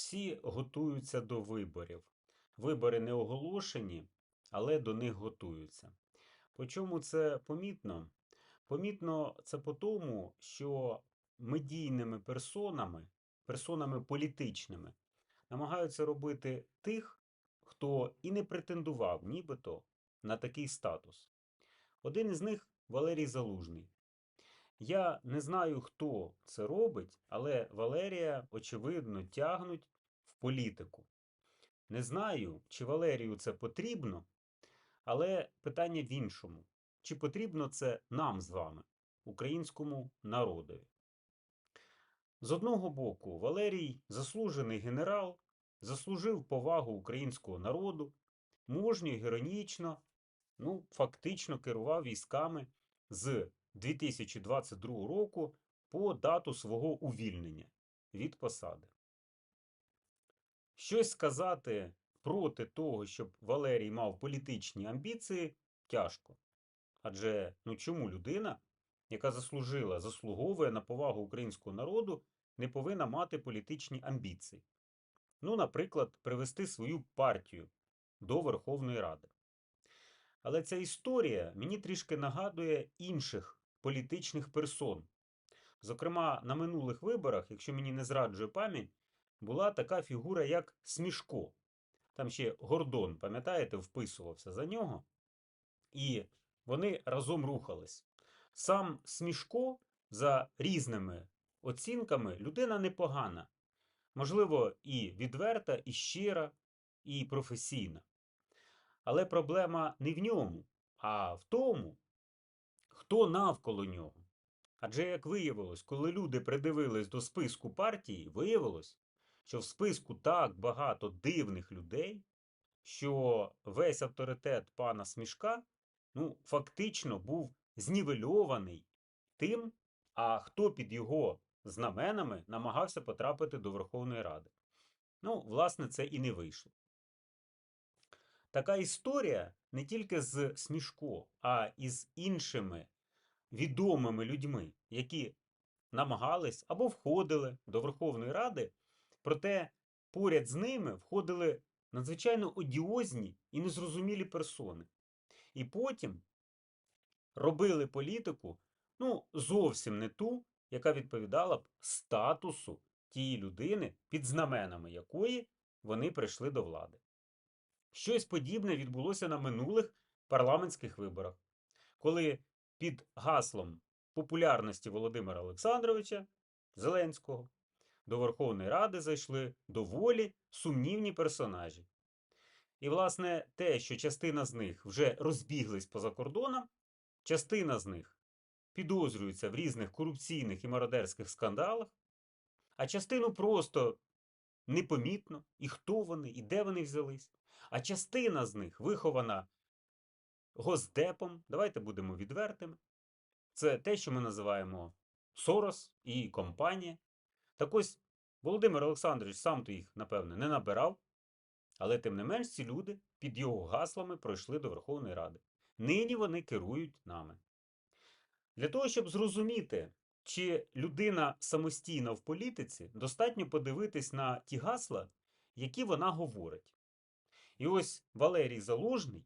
Всі готуються до виборів. Вибори не оголошені, але до них готуються. По чому це помітно? Помітно це по тому, що медійними персонами, персонами політичними, намагаються робити тих, хто і не претендував нібито на такий статус. Один із них Валерій Залужний. Я не знаю, хто це робить, але Валерія, очевидно, тягнуть політику. Не знаю, чи Валерію це потрібно, але питання в іншому: чи потрібно це нам з вами, українському народові? З одного боку, Валерій заслужений генерал, заслужив повагу українського народу, мужньо героїчно, ну, фактично керував військами з 2022 року по дату свого увільнення від посади. Щось сказати проти того, щоб Валерій мав політичні амбіції, тяжко. Адже ну чому людина, яка заслужила, заслуговує на повагу українського народу, не повинна мати політичні амбіції? Ну, наприклад, привести свою партію до Верховної Ради. Але ця історія мені трішки нагадує інших політичних персон. Зокрема, на минулих виборах, якщо мені не зраджує пам'ять, була така фігура, як Смішко. Там ще Гордон, пам'ятаєте, вписувався за нього. І вони разом рухались. Сам Смішко, за різними оцінками, людина непогана. Можливо, і відверта, і щира, і професійна. Але проблема не в ньому, а в тому, хто навколо нього. Адже, як виявилось, коли люди придивились до списку партії, виявилось, що в списку так багато дивних людей, що весь авторитет пана Смішка ну, фактично був знівельований тим, а хто під його знаменами намагався потрапити до Верховної Ради. Ну, власне, це і не вийшло. Така історія не тільки з Смішко, а і з іншими відомими людьми, які намагались або входили до Верховної Ради, проте поряд з ними входили надзвичайно одіозні і незрозумілі персони. І потім робили політику ну, зовсім не ту, яка відповідала б статусу тієї людини, під знаменами якої вони прийшли до влади. Щось подібне відбулося на минулих парламентських виборах, коли під гаслом популярності Володимира Олександровича Зеленського до Верховної Ради зайшли доволі сумнівні персонажі. І, власне, те, що частина з них вже розбіглись поза кордоном, частина з них підозрюється в різних корупційних і мародерських скандалах, а частину просто непомітно, і хто вони, і де вони взялись. А частина з них вихована Госдепом, давайте будемо відвертими. Це те, що ми називаємо Сорос і компанія. Так ось Володимир Олександрович сам то їх, напевне, не набирав, але тим не менш ці люди під його гаслами пройшли до Верховної Ради. Нині вони керують нами. Для того, щоб зрозуміти, чи людина самостійна в політиці, достатньо подивитись на ті гасла, які вона говорить. І ось Валерій Залужний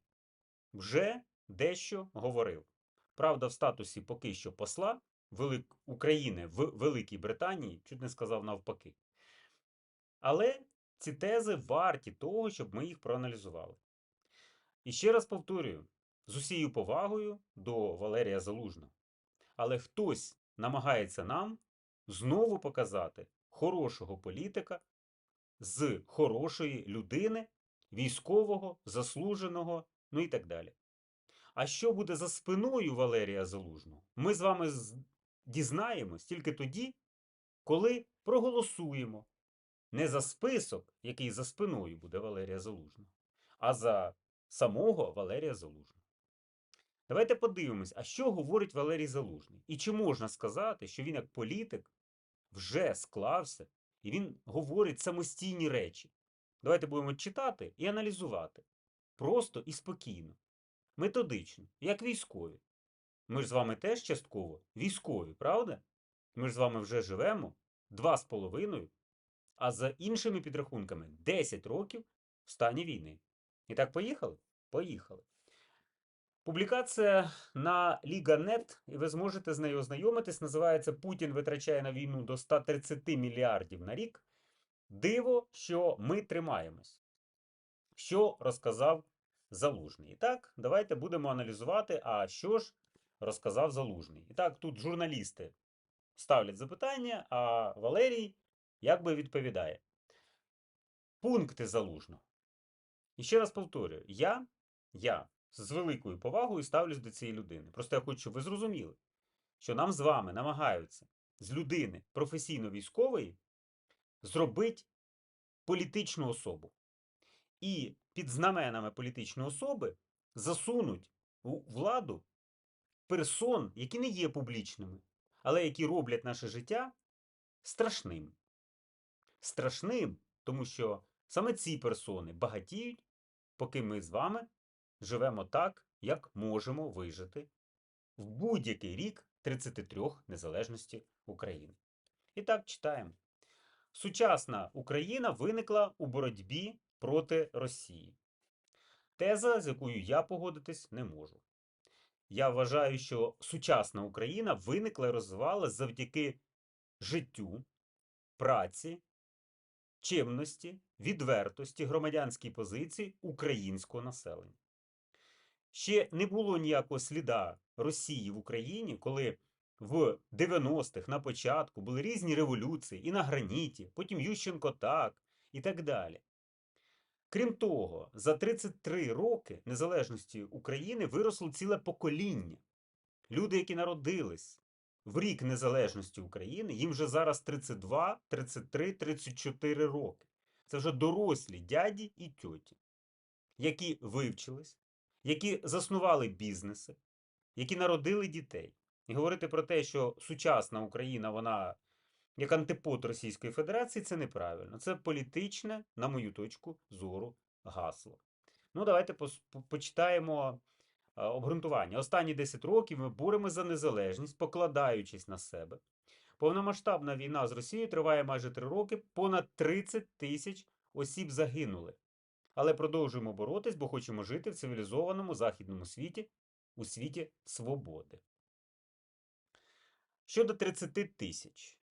вже дещо говорив. Правда, в статусі поки що посла Велик... України в Великій Британії, чуть не сказав навпаки. Але ці тези варті того, щоб ми їх проаналізували. І ще раз повторюю: з усією повагою до Валерія Залужного. Але хтось намагається нам знову показати хорошого політика з хорошої людини, військового, заслуженого ну і так далі. А що буде за спиною Валерія Залужного? Ми з вами дізнаємось тільки тоді, коли проголосуємо не за список, який за спиною буде Валерія Залужного, а за самого Валерія Залужного. Давайте подивимось, а що говорить Валерій Залужний? І чи можна сказати, що він як політик вже склався і він говорить самостійні речі? Давайте будемо читати і аналізувати. Просто і спокійно, методично, як військові. Ми ж з вами теж частково військові, правда? Ми ж з вами вже живемо два з половиною а за іншими підрахунками 10 років в стані війни. І так, поїхали? Поїхали. Публікація на Ліга.нет, і ви зможете з нею ознайомитись. Називається Путін витрачає на війну до 130 мільярдів на рік. Диво, що ми тримаємось. Що розказав Залужний. І так, давайте будемо аналізувати, а що ж розказав Залужний. І так, тут журналісти ставлять запитання, а Валерій якби відповідає. Пункти Залужного. І ще раз повторюю: я, я з великою повагою ставлюсь до цієї людини. Просто я хочу, щоб ви зрозуміли, що нам з вами намагаються з людини професійно військової зробити політичну особу. І під знаменами політичної особи засунуть у владу персон, які не є публічними, але які роблять наше життя страшним. Страшним, тому що саме ці персони багатіють, поки ми з вами живемо так, як можемо вижити в будь-який рік 33 незалежності України. І так читаємо. Сучасна Україна виникла у боротьбі проти Росії. Теза, з якою я погодитись не можу. Я вважаю, що сучасна Україна виникла і розвивалася завдяки життю, праці, чемності, відвертості, громадянській позиції українського населення. Ще не було ніякого сліда Росії в Україні, коли в 90-х на початку були різні революції і на граніті, потім Ющенко так і так далі. Крім того, за 33 роки незалежності України виросло ціле покоління. Люди, які народились в рік незалежності України, їм вже зараз 32, 33, 34 роки. Це вже дорослі дяді і тьоті, які вивчились, які заснували бізнеси, які народили дітей. І говорити про те, що сучасна Україна, вона як антипод Російської Федерації, це неправильно. Це політичне, на мою точку зору, гасло. Ну, давайте почитаємо е, обґрунтування. Останні 10 років ми боремося за незалежність, покладаючись на себе. Повномасштабна війна з Росією триває майже 3 роки, понад 30 тисяч осіб загинули. Але продовжуємо боротись, бо хочемо жити в цивілізованому західному світі, у світі свободи. Щодо 30 тисяч.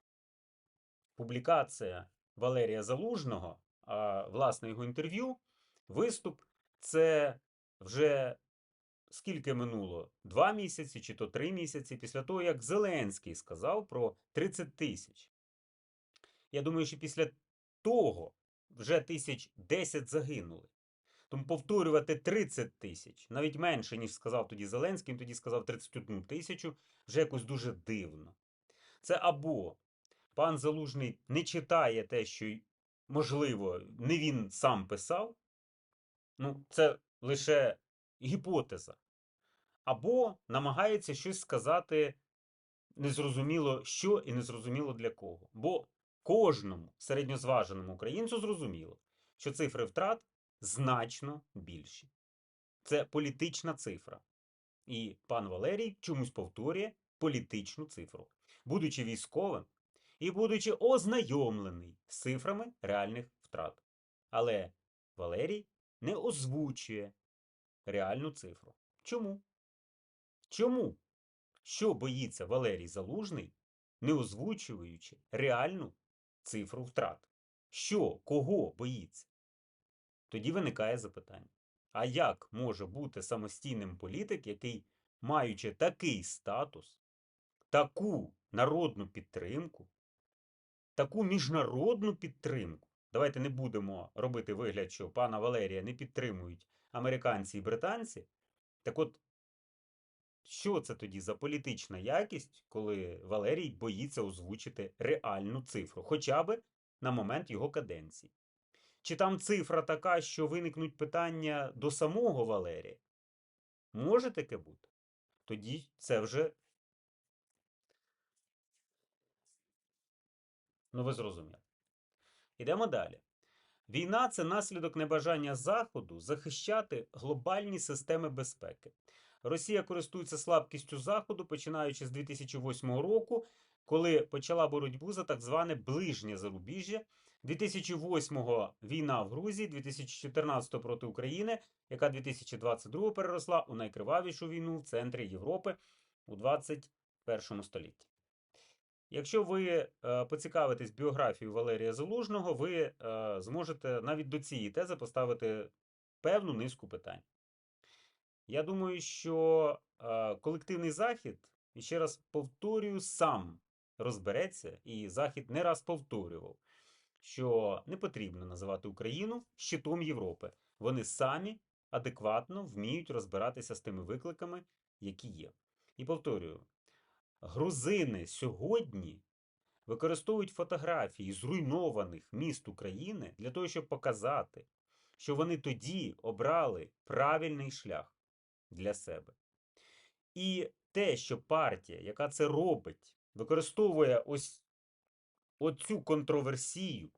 Публікація Валерія Залужного, а, власне, його інтерв'ю, виступ це вже скільки минуло? Два місяці чи то три місяці після того, як Зеленський сказав про 30 тисяч. Я думаю, що після того вже тисяч 10 загинули. Тому повторювати 30 тисяч, навіть менше, ніж сказав тоді Зеленський, він тоді сказав 31 тисячу, вже якось дуже дивно. Це або пан Залужний не читає те, що, можливо, не він сам писав, ну, це лише гіпотеза, або намагається щось сказати незрозуміло що і незрозуміло для кого. Бо кожному середньозваженому українцю зрозуміло, що цифри втрат значно більші. Це політична цифра. І пан Валерій чомусь повторює політичну цифру, будучи військовим і будучи ознайомлений з цифрами реальних втрат. Але Валерій не озвучує реальну цифру. Чому? Чому? Що боїться Валерій Залужний, не озвучуючи реальну цифру втрат? Що, кого боїться? Тоді виникає запитання: а як може бути самостійним політик, який, маючи такий статус, таку народну підтримку, таку міжнародну підтримку? Давайте не будемо робити вигляд, що пана Валерія не підтримують американці і британці. Так от, що це тоді за політична якість, коли Валерій боїться озвучити реальну цифру, хоча б на момент його каденції? Чи там цифра така, що виникнуть питання до самого Валерія? Може таке бути? Тоді це вже. Ну, ви зрозуміли. Ідемо далі. Війна це наслідок небажання Заходу захищати глобальні системи безпеки. Росія користується слабкістю Заходу, починаючи з 2008 року, коли почала боротьбу за так зване ближнє зарубіжжя, 2008-го війна в Грузії, 2014 проти України, яка 2022 переросла у найкривавішу війну в центрі Європи у 21 столітті. Якщо ви е, поцікавитесь біографією Валерія Залужного, ви е, зможете навіть до цієї тези поставити певну низку питань. Я думаю, що е, колективний захід, і ще раз повторюю, сам розбереться, і Захід не раз повторював, що не потрібно називати Україну щитом Європи. Вони самі адекватно вміють розбиратися з тими викликами, які є. І повторюю, грузини сьогодні використовують фотографії зруйнованих міст України для того, щоб показати, що вони тоді обрали правильний шлях для себе. І те, що партія, яка це робить, використовує ось оцю контроверсію,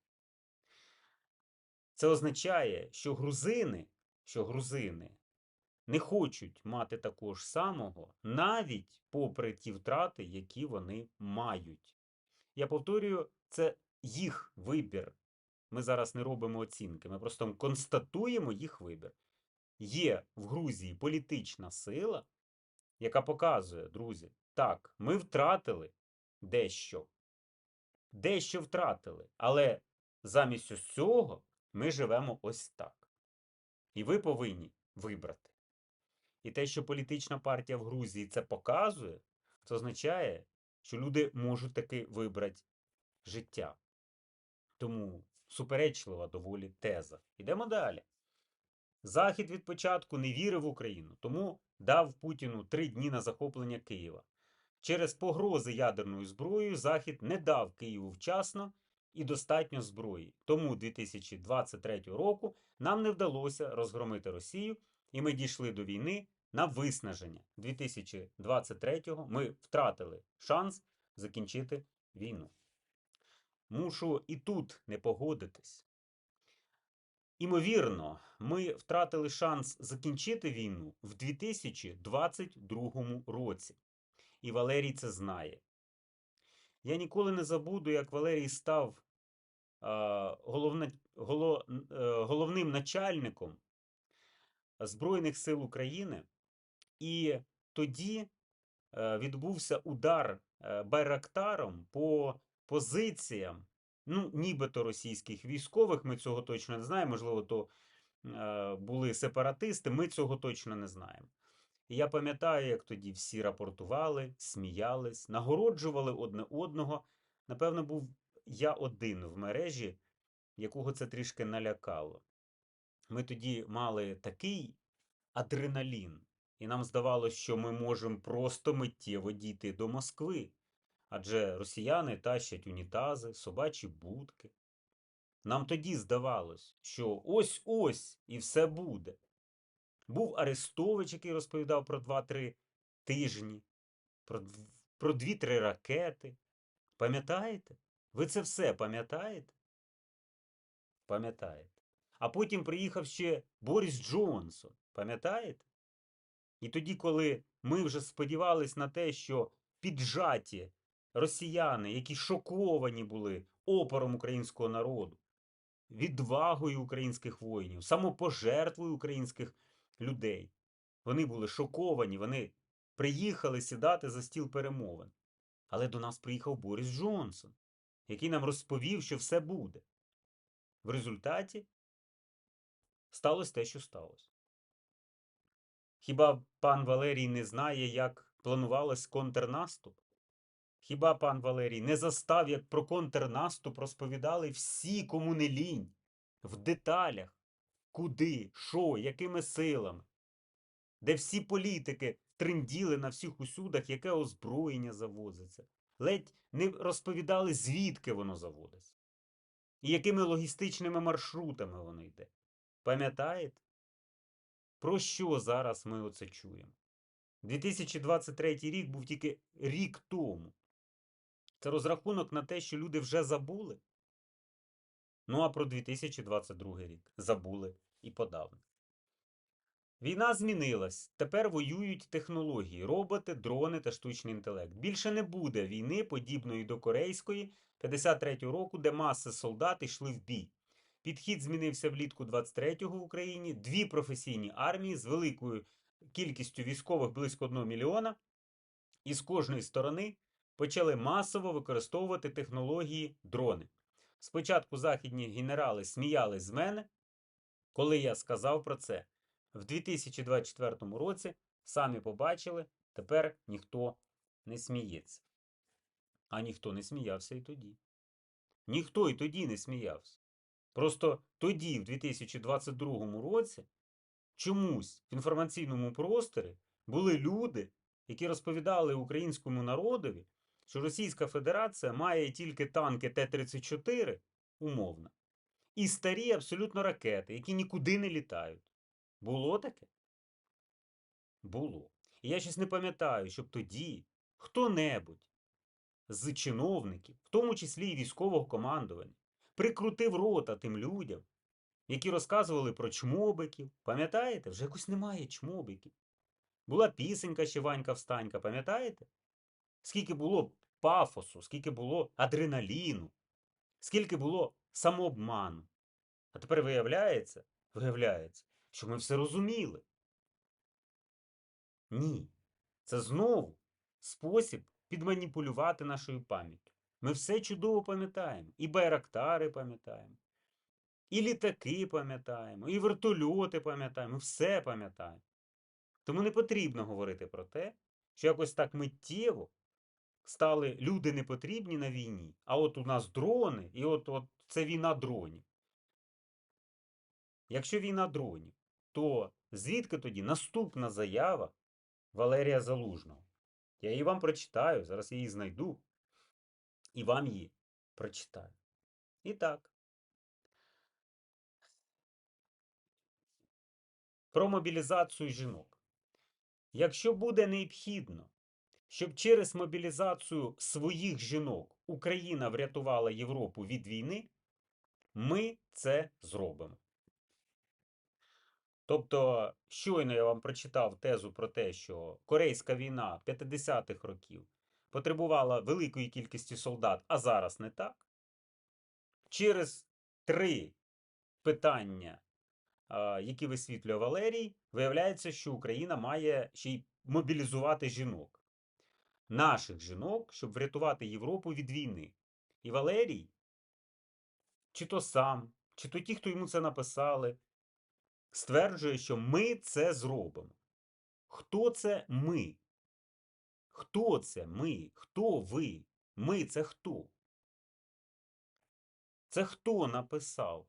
це означає, що грузини, що грузини не хочуть мати такого ж самого, навіть попри ті втрати, які вони мають. Я повторюю, це їх вибір. Ми зараз не робимо оцінки, ми просто констатуємо їх вибір. Є в Грузії політична сила, яка показує, друзі, так, ми втратили дещо. Дещо втратили, але замість ось цього ми живемо ось так. І ви повинні вибрати. І те, що політична партія в Грузії це показує, це означає, що люди можуть таки вибрати життя. Тому суперечлива доволі теза. Йдемо далі. Захід від початку не вірив в Україну, тому дав Путіну три дні на захоплення Києва. Через погрози ядерною зброєю Захід не дав Києву вчасно і достатньо зброї. Тому 2023 року нам не вдалося розгромити Росію, і ми дійшли до війни на виснаження. 2023-го ми втратили шанс закінчити війну. Мушу і тут не погодитись. Імовірно, ми втратили шанс закінчити війну в 2022 році. І Валерій це знає. Я ніколи не забуду, як Валерій став а, головне, голо, е, головним начальником Збройних сил України, і тоді е, відбувся удар е, Байрактаром по позиціям, ну, нібито російських військових. Ми цього точно не знаємо. Можливо, то е, були сепаратисти, ми цього точно не знаємо. Я пам'ятаю, як тоді всі рапортували, сміялись, нагороджували одне одного. Напевно, був я один в мережі, якого це трішки налякало. Ми тоді мали такий адреналін, і нам здавалося, що ми можемо просто миттєво дійти до Москви. Адже росіяни тащать унітази, собачі будки. Нам тоді здавалось, що ось-ось і все буде. Був Арестович, який розповідав про 2-3 тижні, про, про 2-3 ракети. Пам'ятаєте? Ви це все пам'ятаєте? Пам'ятаєте. А потім приїхав ще Борис Джонсон. Пам'ятаєте? І тоді, коли ми вже сподівались на те, що піджаті росіяни, які шоковані були опором українського народу, відвагою українських воїнів, самопожертвою українських людей. Вони були шоковані, вони приїхали сідати за стіл перемовин. Але до нас приїхав Борис Джонсон, який нам розповів, що все буде. В результаті сталося те, що сталося. Хіба пан Валерій не знає, як планувалось контрнаступ? Хіба пан Валерій не застав, як про контрнаступ розповідали всі, кому не лінь, в деталях, куди, що, якими силами, де всі політики тринділи на всіх усюдах, яке озброєння завозиться, ледь не розповідали, звідки воно заводиться, і якими логістичними маршрутами воно йде. Пам'ятаєте? Про що зараз ми оце чуємо? 2023 рік був тільки рік тому. Це розрахунок на те, що люди вже забули. Ну а про 2022 рік забули і подавно. Війна змінилась. Тепер воюють технології, роботи, дрони та штучний інтелект. Більше не буде війни, подібної до корейської 53-го року, де маси солдат йшли в бій. Підхід змінився влітку 23-го в Україні. Дві професійні армії з великою кількістю військових близько 1 мільйона, і з кожної сторони почали масово використовувати технології дрони. Спочатку західні генерали сміялись з мене, коли я сказав про це. В 2024 році самі побачили, тепер ніхто не сміється. А ніхто не сміявся і тоді. Ніхто і тоді не сміявся. Просто тоді, в 2022 році, чомусь в інформаційному просторі були люди, які розповідали українському народові, що Російська Федерація має тільки танки Т-34, умовно, і старі абсолютно ракети, які нікуди не літають. Було таке? Було. І я щось не пам'ятаю, щоб тоді хто-небудь з чиновників, в тому числі і військового командування, прикрутив рота тим людям, які розказували про чмобиків. Пам'ятаєте? Вже якось немає чмобиків. Була пісенька ще Ванька Встанька, пам'ятаєте? Скільки було пафосу, скільки було адреналіну, скільки було самообману. А тепер виявляється, виявляється, що ми все розуміли. Ні. Це знову спосіб підманіпулювати нашою пам'яттю. Ми все чудово пам'ятаємо. І байрактари пам'ятаємо, і літаки пам'ятаємо, і вертольоти пам'ятаємо, все пам'ятаємо. Тому не потрібно говорити про те, що якось так миттєво стали люди непотрібні на війні, а от у нас дрони, і от, от це війна дронів. Якщо війна дронів, то звідки тоді наступна заява Валерія Залужного? Я її вам прочитаю, зараз я її знайду і вам її прочитаю. І так. Про мобілізацію жінок. Якщо буде необхідно, щоб через мобілізацію своїх жінок Україна врятувала Європу від війни, ми це зробимо. Тобто, щойно я вам прочитав тезу про те, що Корейська війна 50-х років потребувала великої кількості солдат, а зараз не так. Через три питання, які висвітлює Валерій, виявляється, що Україна має ще й мобілізувати жінок, наших жінок, щоб врятувати Європу від війни. І Валерій, чи то сам, чи то ті, хто йому це написали, стверджує, що ми це зробимо. Хто це ми? Хто це ми? Хто ви? Ми це хто? Це хто написав?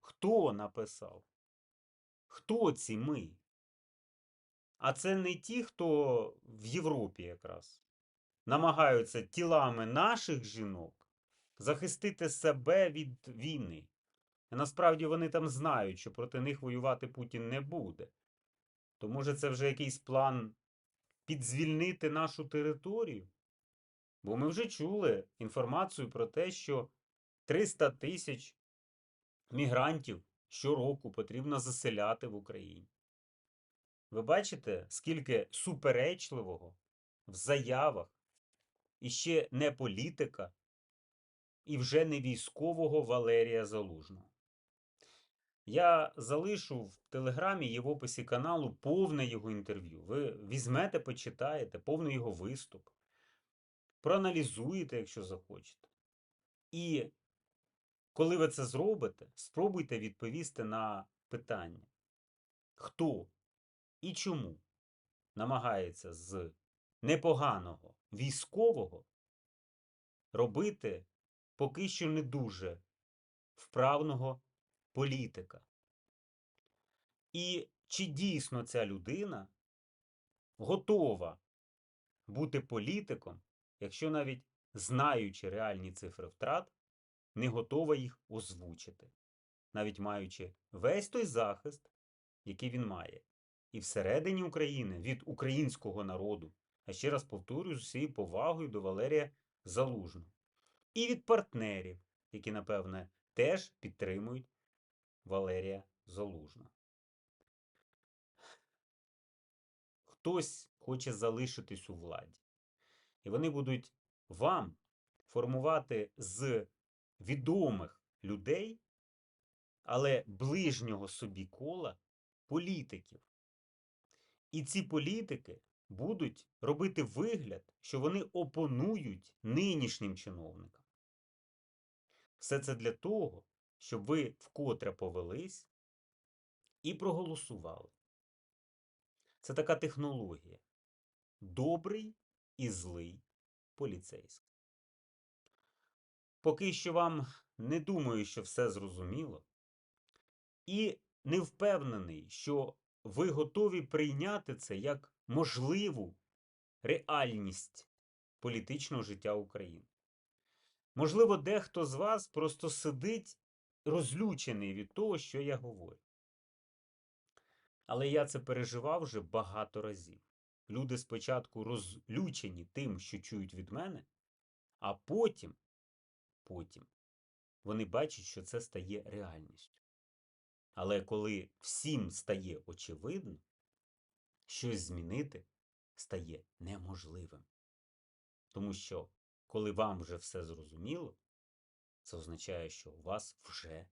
Хто написав? Хто ці ми? А це не ті, хто в Європі якраз намагаються тілами наших жінок захистити себе від війни. І насправді вони там знають, що проти них воювати Путін не буде. То може це вже якийсь план підзвільнити нашу територію? Бо ми вже чули інформацію про те, що 300 тисяч мігрантів щороку потрібно заселяти в Україні. Ви бачите, скільки суперечливого в заявах і ще не політика, і вже не військового Валерія Залужного. Я залишу в телеграмі і в описі каналу повне його інтерв'ю. Ви візьмете, почитаєте, повний його виступ, проаналізуєте, якщо захочете. І коли ви це зробите, спробуйте відповісти на питання, хто і чому намагається з непоганого військового робити поки що не дуже вправного політика. І чи дійсно ця людина готова бути політиком, якщо навіть знаючи реальні цифри втрат, не готова їх озвучити, навіть маючи весь той захист, який він має, і всередині України від українського народу, а ще раз повторюю з усією повагою до Валерія Залужного, і від партнерів, які, напевне, теж підтримують Валерія Залужного. хтось хоче залишитись у владі. І вони будуть вам формувати з відомих людей, але ближнього собі кола політиків. І ці політики будуть робити вигляд, що вони опонують нинішнім чиновникам. Все це для того, щоб ви вкотре повелись і проголосували. Це така технологія. Добрий і злий поліцейський. Поки що вам не думаю, що все зрозуміло. І не впевнений, що ви готові прийняти це як можливу реальність політичного життя України. Можливо, дехто з вас просто сидить розлючений від того, що я говорю. Але я це переживав вже багато разів. Люди спочатку розлючені тим, що чують від мене, а потім, потім вони бачать, що це стає реальністю. Але коли всім стає очевидно, щось змінити стає неможливим. Тому що, коли вам вже все зрозуміло, це означає, що вас вже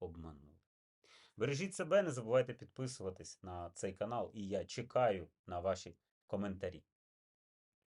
обманули. Бережіть себе, не забувайте підписуватись на цей канал, і я чекаю на ваші коментарі.